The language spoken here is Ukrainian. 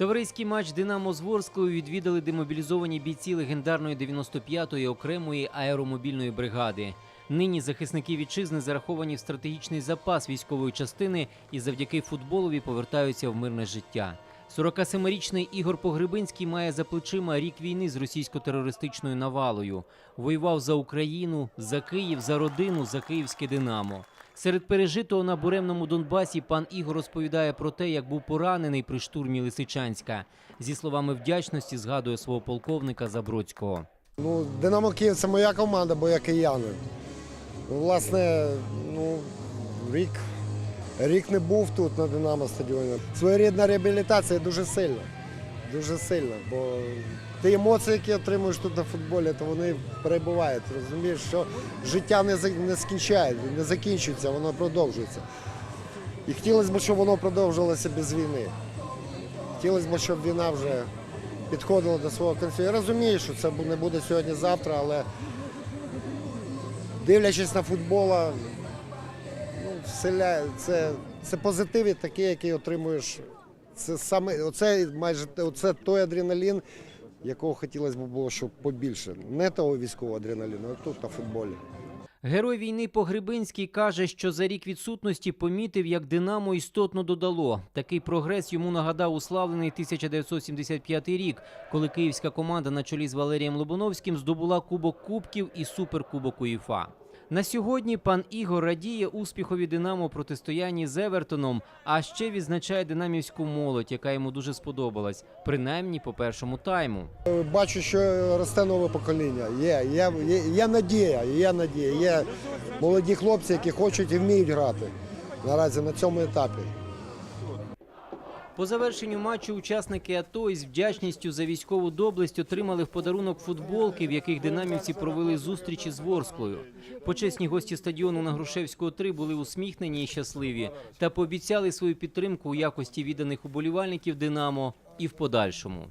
Товариський матч Динамо з Ворсклою відвідали демобілізовані бійці легендарної 95-ї окремої аеромобільної бригади. Нині захисники вітчизни зараховані в стратегічний запас військової частини і завдяки футболові повертаються в мирне життя. 47-річний Ігор Погребинський має за плечима рік війни з російсько-терористичною навалою. Воював за Україну, за Київ, за родину, за київське Динамо. Серед пережитого на буремному Донбасі пан Ігор розповідає про те, як був поранений при штурмі Лисичанська. Зі словами вдячності згадує свого полковника Забродського. Ну, Динамо Київ це моя команда, бо я киянин. Ну, власне, ну, рік, рік не був тут на Динамо стадіоні. Своєрідна реабілітація дуже сильна. Дуже сильна. Бо ті емоції, які отримуєш тут на футболі, то вони перебувають. Розумієш, що життя не, не скінчає, не закінчується, воно продовжується. І хотілося б, щоб воно продовжувалося без війни. Хотілося б, щоб війна вже підходила до свого кінця. Я розумію, що це не буде сьогодні-завтра, але дивлячись на футбола, ну, це, це позитив такий, який отримуєш. Це саме оце майже оце той адреналін, якого хотілося б було, щоб побільше. Не того військового адреналіну, а тут на футболі. Герой війни Погребинський каже, що за рік відсутності помітив, як Динамо істотно додало. Такий прогрес йому нагадав уславлений 1975 рік, коли київська команда на чолі з Валерієм Лобановським здобула Кубок Кубків і Суперкубок УЄФА. На сьогодні пан Ігор радіє успіхові Динамо протистоянні з Евертоном, а ще відзначає динамівську молодь, яка йому дуже сподобалась, принаймні по першому тайму. Бачу, що росте нове покоління. Є, є, є, є надія, є надія. Є молоді хлопці, які хочуть і вміють грати наразі на цьому етапі. По завершенню матчу учасники АТО із вдячністю за військову доблесть отримали в подарунок футболки, в яких динамівці провели зустрічі з Ворсклою. Почесні гості стадіону на Грушевського 3 були усміхнені і щасливі та пообіцяли свою підтримку у якості відданих уболівальників Динамо і в подальшому.